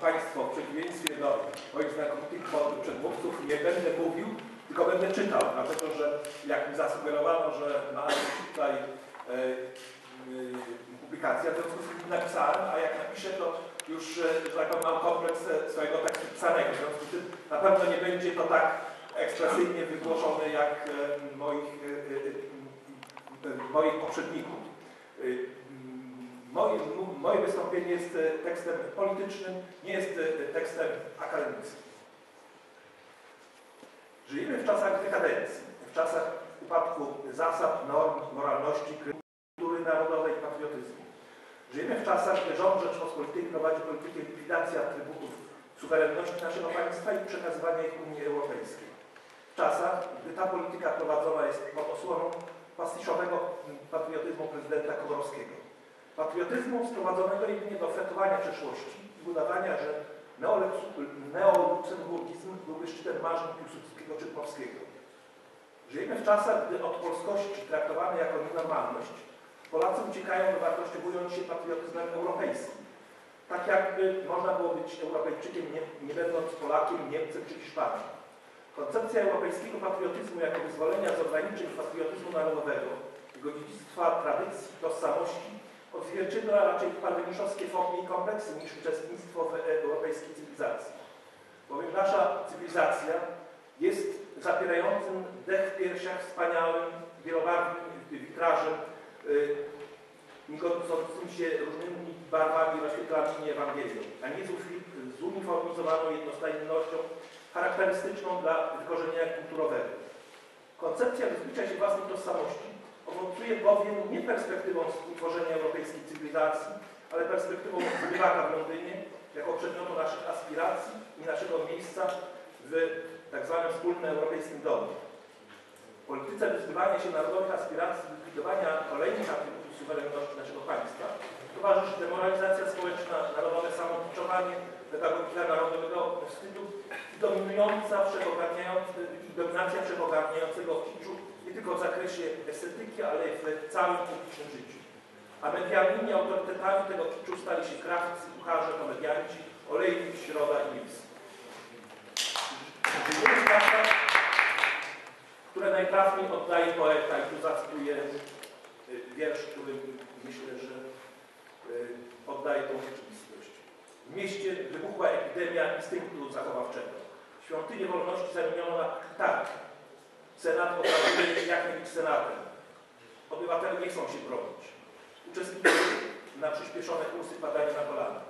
Państwo, w przeciwieństwie do moich znakomitych przedmówców nie będę mówił, tylko będę czytał, dlatego że jak mi zasugerowano, że ma tutaj e, e, publikacja, w związku z tym napisałem, a jak napiszę, to już, e, że tak mam kompleks swojego tekstu pisanego. W związku z tym na pewno nie będzie to tak ekspresyjnie wygłoszone jak moich, moich poprzedników. Moje, moje wystąpienie jest e, tekstem politycznym, nie jest e, tekstem akademickim. Żyjemy w czasach dekadencji, w czasach upadku zasad, norm, moralności, kultury narodowej i patriotyzmu. Żyjemy w czasach, gdy rząd Rzeczpospolitej prowadzi politykę likwidacji atrybutów suwerenności naszego państwa i przekazywania ich Unii Europejskiej. W czasach, gdy ta polityka prowadzona jest pod osłoną pastiszowego patriotyzmu prezydenta Komorowskiego. Patriotyzmu sprowadzonego jedynie do fetowania przeszłości i udawania, że neoluksemburgizm byłby szczytem marzeń Piłsudskiego czy Polskiego. Żyjemy w czasach, gdy od polskości traktowanej jako nienormalność Polacy uciekają do wartościowując się patriotyzmem europejskim. Tak jakby można było być Europejczykiem, nie, nie będąc Polakiem, Niemcem czy Hiszpanem. Koncepcja europejskiego patriotyzmu jako wyzwolenia z ograniczeń patriotyzmu narodowego, jego dziedzictwa, tradycji, tożsamości odzwierciedla raczej parweniszowskie formy i kompleksy niż uczestnictwo w europejskiej cywilizacji. Bowiem nasza cywilizacja jest zapierającym dech w piersiach wspaniałym, wielobarwnym witrażem, yy, migodzącym się różnymi barwami rozświetlanymi Ewangelią, a nie zuniformizowaną jednostajnością charakterystyczną dla wykorzenienia kulturowego. Koncepcja wyzbycia się własnej tożsamości owocuje bowiem nie perspektywą utworzenia europejskiej cywilizacji, ale perspektywą zbywaka w Londynie jako przedmiotu naszych aspiracji i naszego miejsca w tak zwanym wspólnym europejskim domu. W polityce wyzbywania się narodowych aspiracji, likwidowania kolejnych atrybutów suwerenności naszego państwa towarzyszy demoralizacja społeczna, narodowe samopiczowanie, pedagogika narodowego wstydu i dominująca, i dominacja wszechogarniającego kiczu nie tylko w zakresie estetyki, ale i w całym publicznym życiu. A medialnymi autorytetami tego kiczu stali się graficy, kucharze, komedianci, olejnik, środa i czasach, które najtrafniej oddaje poeta i tu zacytuję y, wiersz, który myślę, że y, oddaje tą rzeczywistość. W mieście wybuchła epidemia instynktu zachowawczego. Świątynię wolności zamieniono na tak, Senat odnajdzie jak nie być Senatem. Obywatele nie chcą się bronić. Uczestnicy na przyspieszone kursy padają na kolana.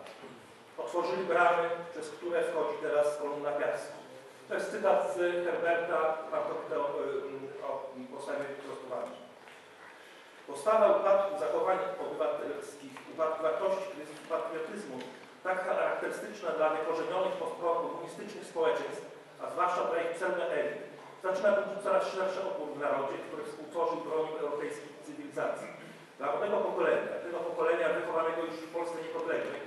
Otworzyli bramy, przez które wchodzi teraz kolumna piasku. To jest cytat z Herberta, Markowita o, o postawie prostowania. Postawa upadku zachowań obywatelskich, upadku wartości patriotyzmu, tak charakterystyczna dla wykorzenionych postkomunistycznych społeczeństw, a zwłaszcza dla ich pseudo-elit, zaczyna budzić coraz szerszy opór w narodzie, który współtworzył bronił europejskiej cywilizacji. Dla młodego pokolenia, tego pokolenia wychowanego już w Polsce niepodległej,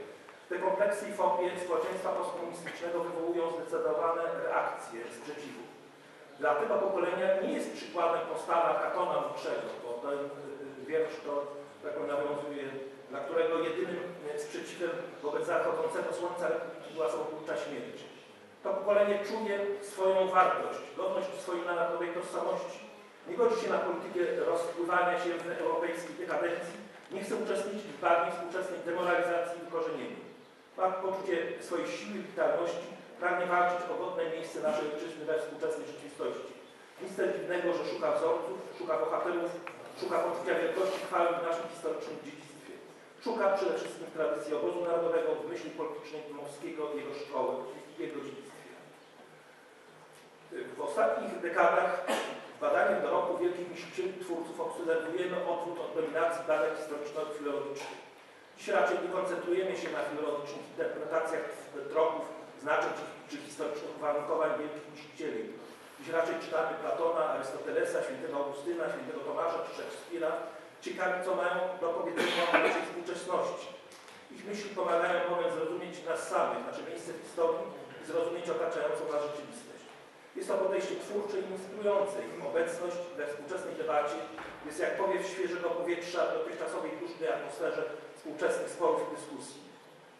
te kompleksy i fobie społeczeństwa postkomunistycznego wywołują zdecydowane reakcje sprzeciwu. Dla tego pokolenia nie jest przykładem postawa Katona Młodszego, bo ten wiersz to tak nawiązuje, dla którego jedynym sprzeciwem wobec zachodzącego słońca była samobójcza śmierć. To pokolenie czuje swoją wartość, godność swojej narodowej tożsamości. Nie godzi się na politykę rozpływania się w europejskiej dekadencji, nie chce uczestniczyć w bagnie współczesnej demoralizacji i wykorzenieniu. Ma poczucie swojej siły i witalności, pragnie walczyć o godne miejsce naszej ojczyzny we współczesnej rzeczywistości. Nic dziwnego, że szuka wzorców, szuka bohaterów, szuka poczucia wielkości chwały w naszym historycznym dziedzictwie. Szuka przede wszystkim tradycji obozu narodowego w myśli politycznej Dmowskiego jego szkoły i jego dziedzictwa. W ostatnich dekadach badaniem dorobku wielkich myślicieli twórców obserwujemy odwrót od dominacji badań historyczno-filologicznych. Dziś raczej nie koncentrujemy się na filologicznych interpretacjach tropów, znaczeń czy historycznych uwarunkowań wielkich myślicieli. Dziś raczej czytamy Platona, Arystotelesa, świętego Augustyna, świętego Tomasza czy Szekspira, ciekawi co mają do powiedzenia o naszej współczesności. Ich myśli pomagają bowiem zrozumieć nas samych, nasze miejsce w historii i zrozumieć otaczającą nas rzeczywistość. Jest to podejście twórcze i inspirujące. Ich obecność we współczesnej debacie jest jak powiew świeżego powietrza w dotychczasowej dusznej atmosferze współczesnych sporów i dyskusji.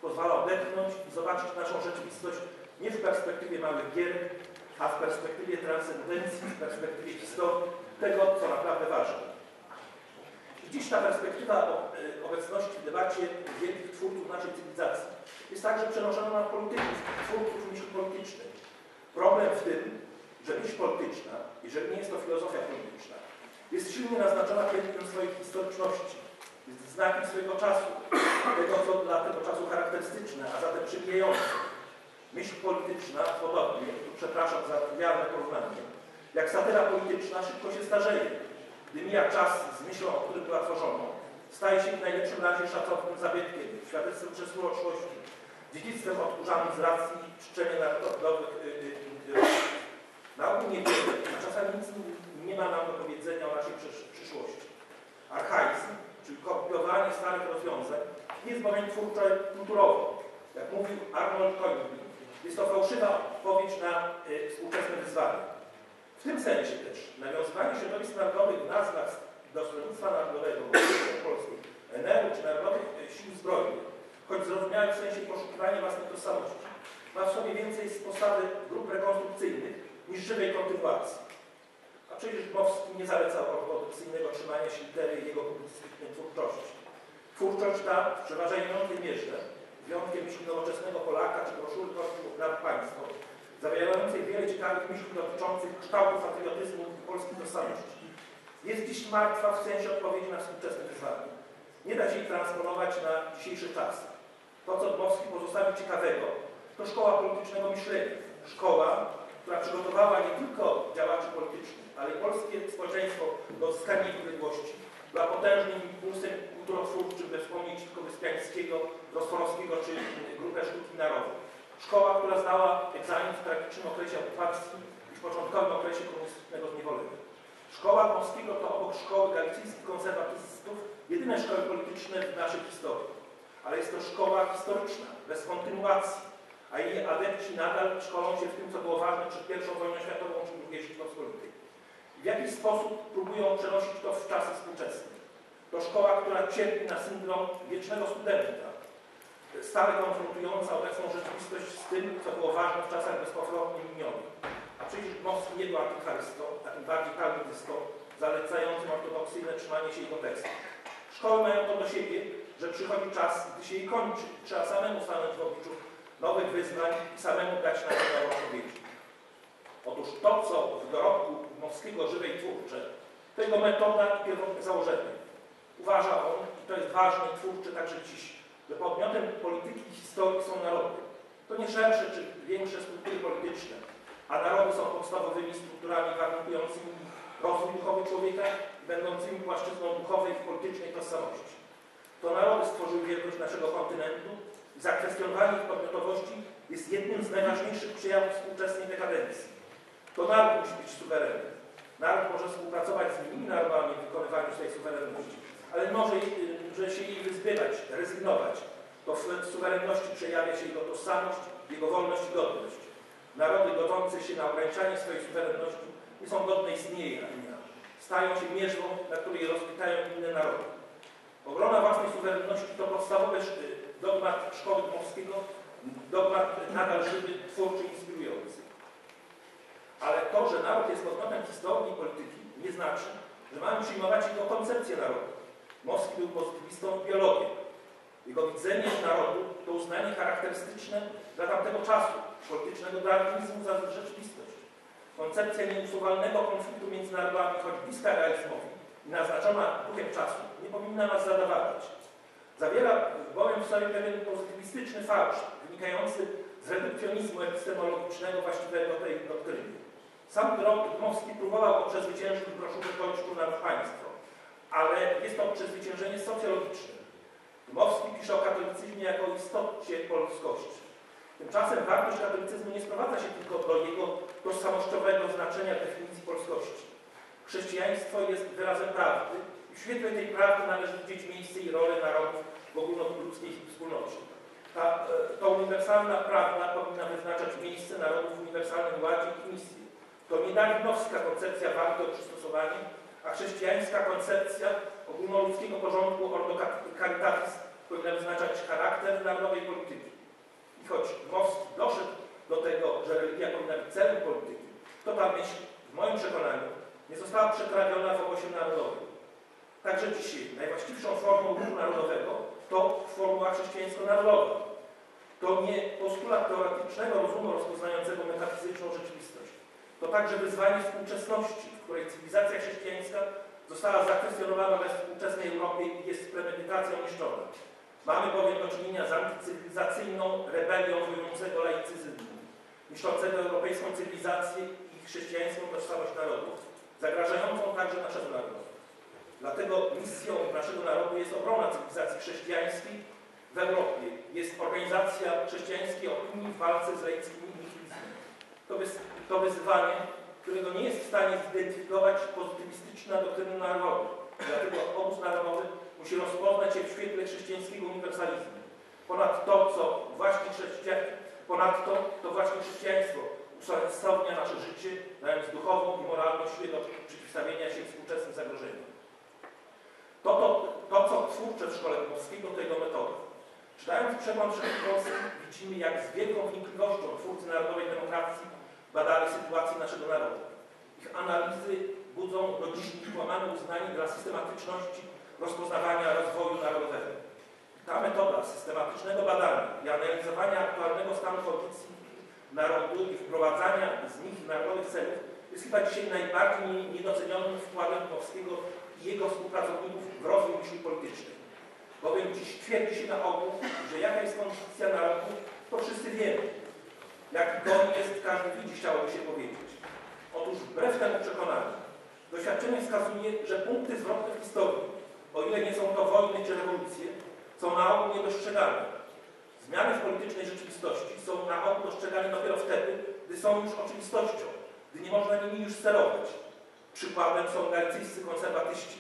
Pozwala odetchnąć i zobaczyć naszą rzeczywistość nie w perspektywie małych gier, a w perspektywie transcendencji, w perspektywie historii, tego, co naprawdę ważne. Dziś ta perspektywa y, obecności w debacie wielkich twórców naszej cywilizacji jest także przenoszona na polityków, twórców myśli politycznej. Problem w tym, że myśl polityczna, jeżeli nie jest to filozofia polityczna, jest silnie naznaczona piętnem swojej historyczności, jest znakiem swojego czasu, tego, co dla tego czasu charakterystyczne, a zatem przybijające. Myśl polityczna, podobnie, tu przepraszam za trywialne porównanie, jak satyra polityczna szybko się starzeje. Gdy mija czas z myślą, o którym była tworzona, staje się w najlepszym razie szacownym zabytkiem, świadectwem przeszłości, dziedzictwem odkurzanym z racji czczenia narodowych y, y, y, na ogół nie wiemy, a czasami nic nie ma nam do powiedzenia o naszej przysz- przyszłości. Archaizm, czyli kopiowanie starych rozwiązań, jest bowiem twórcze kulturowo. Jak mówił Arnold Toynbee, jest to fałszywa odpowiedź na y, współczesne wyzwania. W tym sensie też nawiązywanie środowisk narodowych w nazwach do Stronnictwa Narodowego Polskiej, NR-u czy Narodowych Sił Zbrojnych, choć zrozumiałe w sensie poszukiwania własnej tożsamości, ma w sobie więcej z postawy grup rekonstrukcyjnych niż żywej kontynuacji. A przecież Dmowski nie zalecał ortodoksyjnego trzymania się litery jego publicystycznej twórczości. Twórczość ta w przeważającej mierze, wyjątkiem nowoczesnego Polaka czy broszury Kościół nad Państwo, zawierającej wiele ciekawych myśli dotyczących kształtu patriotyzmu i polskiej tożsamości, jest dziś martwa w sensie odpowiedzi na współczesne wyzwania. Nie da się jej transponować na dzisiejszy czas. To, co Dmowski pozostawił ciekawego, to szkoła politycznego myślenia. Szkoła, która przygotowała nie tylko działaczy politycznych, ale polskie społeczeństwo do odzyskania niepodległości, była potężnym impulsem kulturotwórczym, by wspomnieć tylko Wyspiańskiego, Rostorowskiego czy grupę sztuki narodowej. Szkoła, która zdała egzamin w tragicznym okresie okupacji i w początkowym okresie komunistycznego zniewolenia. Szkoła Dmowskiego to obok szkoły galicyjskich konserwatystów jedyne szkoły polityczne w naszej historii. Ale jest to szkoła historyczna, bez kontynuacji, a jej adepci nadal szkolą się w tym, co było ważne przed I wojną światową czy II Rzeczypospolitej. I w jakiś sposób próbują przenosić to w czasy współczesne. To szkoła, która cierpi na syndrom wiecznego studenta, stale konfrontująca obecną rzeczywistość z tym, co było ważne w czasach bezpowrotnie minionych. A przecież Dmowski nie był antychrystą, a tym bardziej kalwinystą, zalecającym ortodoksyjne trzymanie się jego tekstów. Szkoły mają to do siebie, że przychodzi czas, gdy się jej kończy. Trzeba samemu stanąć w obliczu nowych wyzwań i samemu dać na nie odpowiedzi. Otóż to, co w dorobku Dmowskiego żywej twórcze, to jego metoda i pierwotne założenie. Uważa on, i to jest ważne i twórcze także dziś, że podmiotem polityki i historii są narody. To nie szersze czy większe struktury polityczne, a narody są podstawowymi strukturami warunkującymi rozwój duchowy człowieka i będącymi płaszczyzną duchowej i politycznej tożsamości. To narody stworzyły wielkość naszego kontynentu zakwestionowanie ich podmiotowości jest jednym z najważniejszych przejawów współczesnej dekadencji. To naród musi być suwerenny. Naród może współpracować z innymi narodami w wykonywaniu swojej suwerenności, ale może y, że się jej wyzbywać, rezygnować. To w suwerenności przejawia się jego tożsamość, jego wolność i godność. Narody godzące się na ograniczanie swojej suwerenności nie są godne istnienia. Stają się mierzwą, na której rozkwitają inne narody. Obrona własnej suwerenności to podstawowy sz- dogmat szkoły Dmowskiego, dogmat nadal żywy, twórczy, inspirujący. Ale to, że naród jest podmiotem historii i polityki, nie znaczy, że mamy przyjmować jego koncepcję narodu. Moski był pozytywistą biologiem. Jego widzenie narodu to uznanie charakterystyczne dla tamtego czasu, politycznego darwinizmu za rzeczywistość. Koncepcja nieusuwalnego konfliktu między narodami, choć bliska realizmowi i naznaczona duchem czasu, nie powinna nas zadowalać. Zawiera bowiem w sobie pewien pozytywistyczny fałsz, wynikający z redukcjonizmu epistemologicznego właściwego tej doktryny. Sam Dmowski próbował przezwyciężyć broszurze Kościół nad państwo, ale jest to przezwyciężenie socjologiczne. Dmowski pisze o katolicyzmie jako istocie polskości. Tymczasem wartość katolicyzmu nie sprowadza się tylko do jego tożsamościowego znaczenia definicji polskości. Chrześcijaństwo jest wyrazem prawdy w świetle tej prawdy należy widzieć miejsce i rolę narodów w ogólnoludzkiej wspólnocie. Ta, e, ta uniwersalna prawda powinna wyznaczać miejsce narodów w uniwersalnym ładzie i misji. To nie koncepcja walki o przystosowanie, a chrześcijańska koncepcja ogólnoludzkiego porządku ordo caritatis powinna wyznaczać charakter narodowej polityki. choć Dmowski doszedł do tego, że religia powinna być celem polityki, to ta myśl, w moim przekonaniu, nie została przetrawiona w obozie narodowym. Także dzisiaj najwłaściwszą formą ruchu narodowego to formuła chrześcijańsko-narodowa. To nie postulat teoretycznego rozumu rozpoznającego metafizyczną rzeczywistość. To także wyzwanie współczesności, w której cywilizacja chrześcijańska została zakwestionowana we współczesnej Europie i jest z premedytacją niszczona. Mamy bowiem do czynienia z antycywilizacyjną rebelią wojującego laicyzmu, niszczącego europejską cywilizację i chrześcijańską tożsamość narodów, zagrażającą także naszemu narodowi. Dlatego misją naszego narodu jest obrona cywilizacji chrześcijańskiej w Europie. Jest organizacja chrześcijańskiej opinii w walce z laickim nihilizmem. To, wys to wyzwanie, którego nie jest w stanie zidentyfikować pozytywistyczna doktryna narodu. Dlatego obóz narodowy musi rozpoznać się w świetle chrześcijańskiego uniwersalizmu. Ponad to, co właśnie chrześcijan, ponadto to właśnie chrześcijaństwo usensownia nasze życie, dając duchową i moralną siłę do przeciwstawienia się współczesnym zagrożeniom. To, to, to co twórcze w szkole polskiego, to jego metoda. Czytając przegląd Polski widzimy, jak z wielką wnikliwością twórcy narodowej demokracji badali sytuację naszego narodu. Ich analizy budzą do dziś niepłamane uznanie dla systematyczności rozpoznawania rozwoju narodowego. Ta metoda systematycznego badania i analizowania aktualnego stanu kondycji narodu i wprowadzania z nich narodowych celów jest chyba dzisiaj najbardziej niedocenionym wkładem Polskiego i jego współpracowników w rozwój myśli politycznej. Bowiem dziś twierdzi się na ogół, że jaka jest kondycja narodu, to wszyscy wiemy. Jaki goń jest, każdy widzi, chciałoby się powiedzieć. Otóż wbrew temu przekonaniu, doświadczenie wskazuje, że punkty zwrotne w historii, o ile nie są to wojny czy rewolucje, są na ogół niedostrzegane. Zmiany w politycznej rzeczywistości są na ogół dostrzegane dopiero wtedy, gdy są już oczywistością, gdy nie można nimi już sterować. Przykładem są galicyjscy konserwatyści,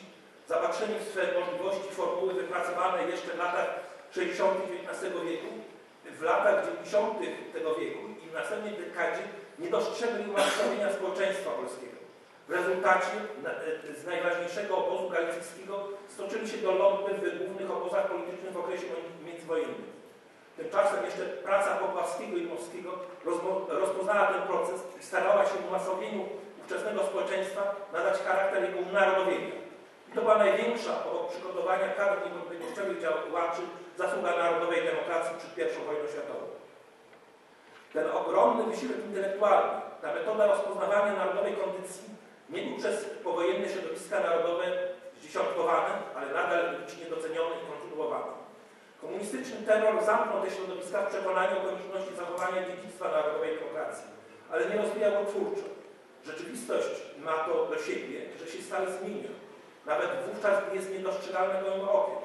zapatrzeni w swe możliwości formuły wypracowane jeszcze w latach 60. XIX wieku, w latach 90. tego wieku i w następnej dekadzie nie dostrzegli umasowienia społeczeństwa polskiego. W rezultacie z najważniejszego obozu galicyjskiego stoczyli się do lobby w głównych obozach politycznych w okresie międzywojennym. Tymczasem jeszcze praca Popławskiego i Mowskiego rozpoznała ten proces i starała się umasowieniu ówczesnego społeczeństwa nadać charakter jego unarodowienia. I to była największa obok przygotowania kadr niepodległościowych działaczy zasługa narodowej demokracji przed I wojną światową. Ten ogromny wysiłek intelektualny, ta metoda rozpoznawania narodowej kondycji był przez powojenne środowiska narodowe zdziesiątkowane, ale nadal licznie doceniony i kontynuowany. Komunistyczny terror zamknął te środowiska w przekonaniu o konieczności zachowania dziedzictwa narodowej demokracji, ale nie rozwijał go twórczo. Rzeczywistość ma to do siebie, że się stale zmienia, nawet wówczas, gdy jest niedostrzegalne gołym okiem.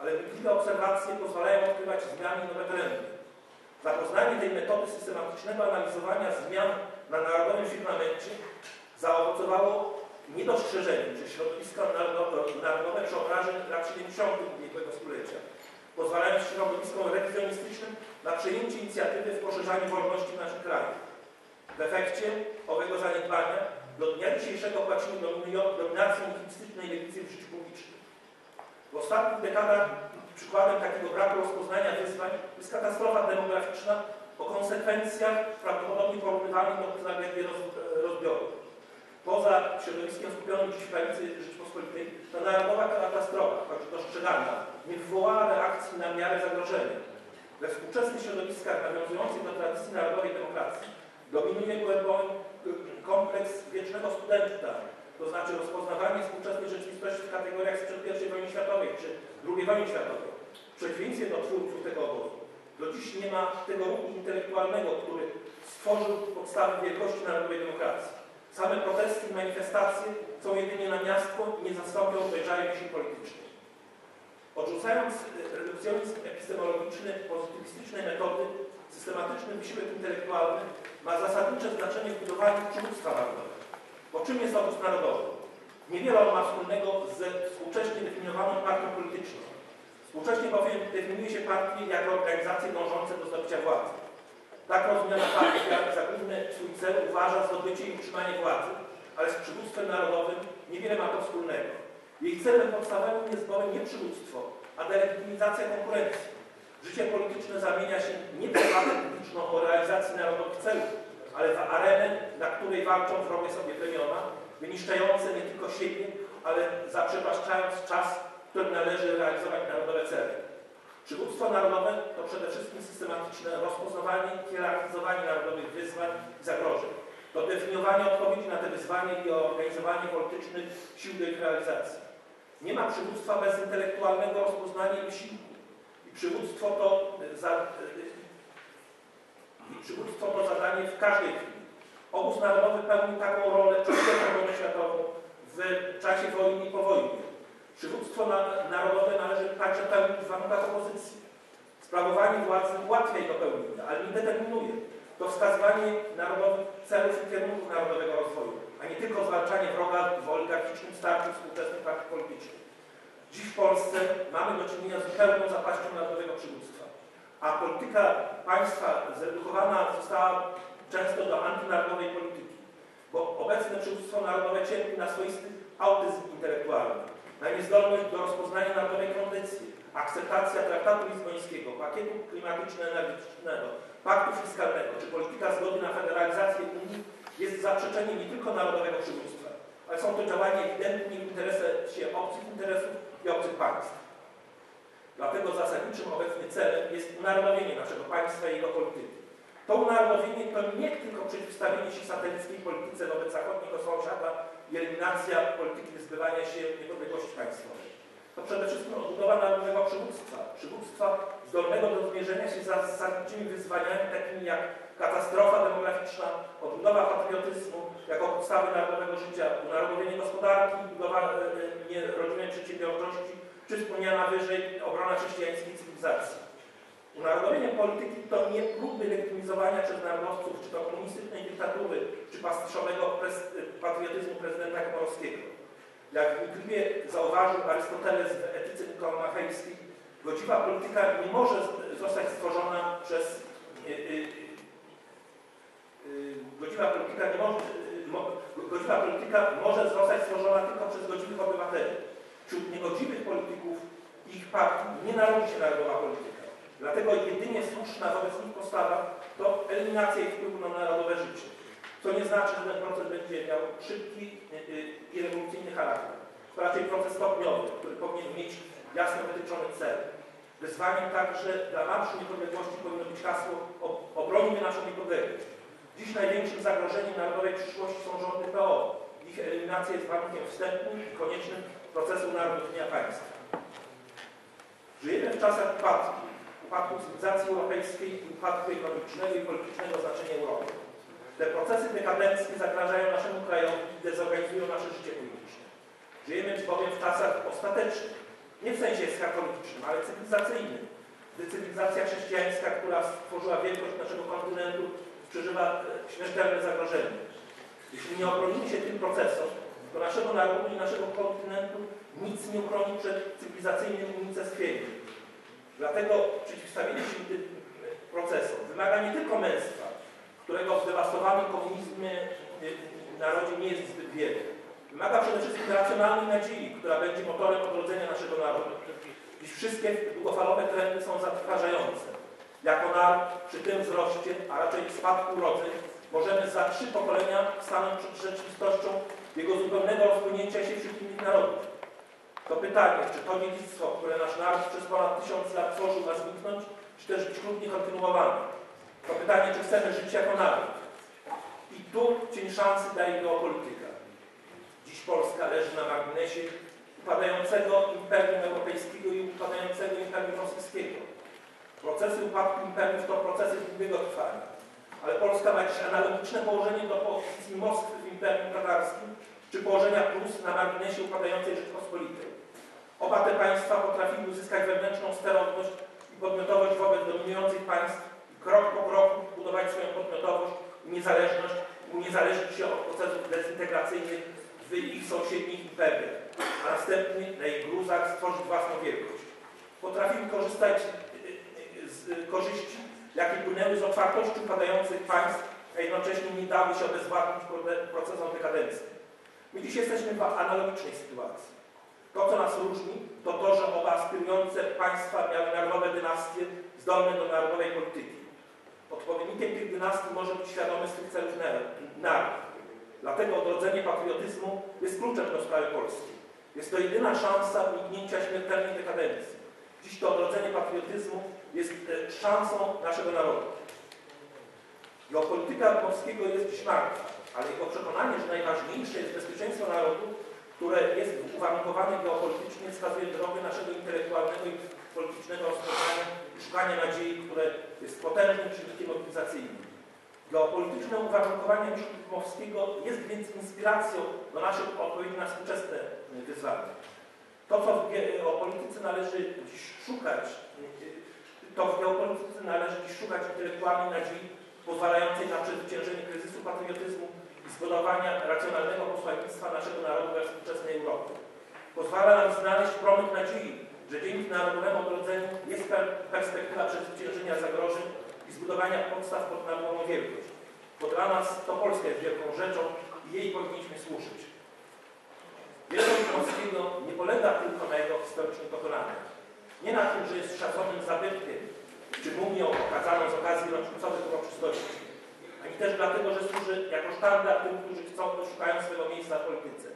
Ale wnikliwe obserwacje pozwalają odkrywać zmiany i nowe trendy. Zapoznanie tej metody systematycznego analizowania zmian na narodowym firmamencie zaowocowało niedostrzeżeniem, że środowiska narodowe przeobrażeń lat 70. ubiegłego stulecia, pozwalając środowiskom rewizjonistycznym na przejęcie inicjatywy w poszerzaniu wolności w naszym kraju. W efekcie owego zaniedbania do dnia dzisiejszego płacimy dominację nihilistycznej lewicy w życiu publicznym. W ostatnich dekadach przykładem takiego braku rozpoznania wyzwań jest katastrofa demograficzna o konsekwencjach prawdopodobnie porównywalnych do tragedii rozbioru. Poza środowiskiem skupionym dziś w prawicy Rzeczypospolitej, ta narodowa katastrofa, choć dostrzegana, nie wywołała reakcji na miarę zagrożenia. We współczesnych środowiskach nawiązujących do tradycji narodowej demokracji dominuje kompleks wiecznego studenta, to znaczy rozpoznawanie współczesnej rzeczywistości w kategoriach sprzed I wojny światowej czy II wojny światowej. W przeciwieństwie do twórców tego obozu, do dziś nie ma tego ruchu intelektualnego, który stworzył podstawy wielkości narodowej demokracji. Same protesty i manifestacje są jedynie na miastko i nie zastąpią dojrzałej myśli politycznej. Odrzucając redukcjonizm epistemologiczny, pozytywistyczne metody, systematyczny wysiłek intelektualny ma zasadnicze znaczenie w budowaniu przywództwa narodowego. Bo czym jest obóz narodowy? Niewiele on ma wspólnego ze współcześnie definiowaną partią polityczną. Współcześnie bowiem definiuje się partię jako organizacje dążące do zdobycia władzy. Tak rozumiana partia za główny swój cel uważa zdobycie i utrzymanie władzy, ale z przywództwem narodowym niewiele ma to wspólnego. Jej celem podstawowym jest bowiem nie przywództwo, a delegitymizacja konkurencji. Życie polityczne zamienia się nie debatę publiczną o realizacji narodowych celów, ale w arenę, na której walczą wrogie sobie plemiona, wyniszczające nie tylko siebie, ale zaprzepaszczając czas, w którym należy realizować narodowe cele. Przywództwo narodowe to przede wszystkim systematyczne rozpoznawanie i hierarchizowanie narodowych wyzwań i zagrożeń, to definiowanie odpowiedzi na te wyzwania i organizowanie politycznych sił do ich realizacji. Nie ma przywództwa bez intelektualnego rozpoznania i wysiłku. Przywództwo to, za, i przywództwo to zadanie w każdej chwili. Obóz narodowy pełni taką rolę przed II światową, w czasie wojny i po wojnie. Przywództwo na, narodowe należy także pełnić w warunkach opozycji. Sprawowanie władzy ułatwia do pełnienia, ale nie determinuje. To wskazywanie narodowych celów i kierunków narodowego rozwoju, a nie tylko zwalczanie wroga w oligarchicznym starciu współczesnych partii politycznych. Dziś w Polsce mamy do czynienia z pełną zapaścią narodowego przywództwa, a polityka państwa zredukowana została często do antynarodowej polityki, bo obecne przywództwo narodowe cierpi na swoisty autyzm intelektualny, na niezdolność do rozpoznania narodowej kondycji, akceptacja traktatu lizbońskiego, pakietu klimatyczno-energetycznego, paktu fiskalnego. Czy polityka zgody na federalizację Unii jest zaprzeczeniem nie tylko narodowego przywództwa, ale są to działania ewidentnie w interesie obcych interesów i obcych państw. Dlatego zasadniczym obecnie celem jest unarodowienie naszego państwa i jego polityki. To unarodowienie to nie tylko przeciwstawienie się satelickiej polityce wobec zachodniego sąsiada i eliminacja polityki wyzbywania się niepodległości państwowej. To przede wszystkim odbudowa narodowego przywództwa. Przywództwa zdolnego do zmierzenia się z zasadniczymi wyzwaniami takimi jak katastrofa demograficzna, odbudowa patriotyzmu jako podstawy narodowego życia, unarodowienie gospodarki, budowa e, rodzimej przedsiębiorczości, czy wspomniana wyżej obrona chrześcijańskiej cywilizacji. Unarodowienie polityki to nie próby legitymizowania przez narodowców, czy to komunistycznej dyktatury, czy pastiszowego pres, patriotyzmu prezydenta Komorowskiego. Jak wnikliwie zauważył Arystoteles w etyce nikomachejskiej, godziwa polityka nie może zostać stworzona przez y, y, y, godziwa polityka nie może, godziwa polityka może zostać stworzona tylko przez godziwych obywateli. Wśród niegodziwych polityków i ich partii nie narodzi się narodowa polityka. Dlatego jedynie słuszna wobec nich postawa to eliminacja ich wpływu na narodowe życie. To nie znaczy, że ten proces będzie miał szybki i rewolucyjny charakter. To raczej proces stopniowy, który powinien mieć jasno wytyczony cel. Wyzwaniem także dla Marszu Niepodległości powinno być hasło obronimy naszą niepodległość. Dziś największym zagrożeniem narodowej przyszłości są rządy PO. Ich eliminacja jest warunkiem wstępnym i koniecznym procesu narodowienia państwa. Żyjemy w czasach upadku, upadku cywilizacji europejskiej i upadku ekonomicznego i politycznego znaczenia Europy. Te procesy dekadenckie zagrażają naszemu krajowi i dezorganizują nasze życie polityczne. Żyjemy bowiem w czasach ostatecznych, nie w sensie skatologicznym, ale cywilizacyjnym, gdy cywilizacja chrześcijańska, która stworzyła wielkość naszego kontynentu, przeżywa e, śmiertelne zagrożenie. Jeśli nie obronimy się tym procesom, to naszego narodu i naszego kontynentu nic nie uchroni przed cywilizacyjnym unicestwieniem. Dlatego przeciwstawienie się tym procesom wymaga nie tylko męstwa, którego w zdewastowanym komunizmie e, narodzie nie jest zbyt wiele. Wymaga przede wszystkim racjonalnej nadziei, która będzie motorem odrodzenia naszego narodu. Dziś wszystkie długofalowe trendy są zatrważające. Jako naród przy tym wzroście, a raczej spadku urodzeń, możemy za trzy pokolenia stanąć przed rzeczywistością jego zupełnego rozpłynięcia się wśród innych narodów. To pytanie, czy to dziedzictwo, które nasz naród przez ponad tysiąc lat tworzył, ma zniknąć, czy też być klubnie kontynuowane? To pytanie, czy chcemy żyć jako naród? I tu cień szansy daje geopolityka. Dziś Polska leży na marginesie upadającego imperium europejskiego i upadającego imperium rosyjskiego. Procesy upadku imperiów to procesy długiego trwania. Ale Polska ma jakieś analogiczne położenie do pozycji Moskwy w imperium tatarskim, czy położenia Prus na marginesie upadającej Rzeczpospolitej. Oba te państwa potrafiły uzyskać wewnętrzną sterowność i podmiotowość wobec dominujących państw i krok po kroku budować swoją podmiotowość i niezależność, uniezależnić się od procesów dezintegracyjnych w ich sąsiednich imperiach, a następnie na ich gruzach stworzyć własną wielkość. Potrafili korzystać z korzyści, jakie płynęły z otwartości upadających państw, a jednocześnie nie dały się obezwładnić procesom dekadencji. My dziś jesteśmy w analogicznej sytuacji. To, co nas różni, to to, że oba aspirujące państwa miały narodowe dynastie zdolne do narodowej polityki. Wojownikiem tych dynastii może być świadomy swych celów naród. Dlatego odrodzenie patriotyzmu jest kluczem do sprawy Polski. Jest to jedyna szansa uniknięcia śmiertelnej dekadencji. Dziś to odrodzenie patriotyzmu jest e, szansą naszego narodu. Geopolityka Polskiego jest dziś martwa, ale jego przekonanie, że najważniejsze jest bezpieczeństwo narodu, które jest uwarunkowane geopolitycznie, wskazuje drogę naszego intelektualnego i politycznego rozpoznania i szukania nadziei, które jest potężnym czynnikiem mobilizacyjnym. Geopolityczne uwarunkowanie myśli Dmowskiego jest więc inspiracją do naszych odpowiedzi na współczesne wyzwania. To, co w geopolityce należy dziś szukać, to w geopolityce należy dziś szukać intelektualnej nadziei pozwalającej na przezwyciężenie kryzysu patriotyzmu i zbudowania racjonalnego posłannictwa naszego narodu we współczesnej Europie. Pozwala nam znaleźć promyk nadziei, że dzięki narodowemu odrodzeniu jest per perspektywa przezwyciężenia zagrożeń i zbudowania podstaw pod narodową wielkość. Bo dla nas to Polska jest wielką rzeczą i jej powinniśmy służyć. Wielkość Polskiego nie polega tylko na jego historycznych dokonaniach. Nie na tym, że jest szacownym zabytkiem, czy mumią okazaną z okazji rocznicowych uroczystości, ani też dlatego, że służy jako sztandar tym, którzy chcą, szukają swego miejsca w polityce.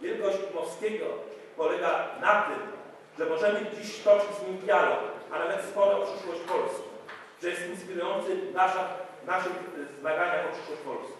Wielkość Dmowskiego polega na tym, że możemy dziś toczyć z nim dialog, a nawet spory o przyszłość Polski, że jest inspirujący w naszych, naszych zmaganiach o przyszłość Polski.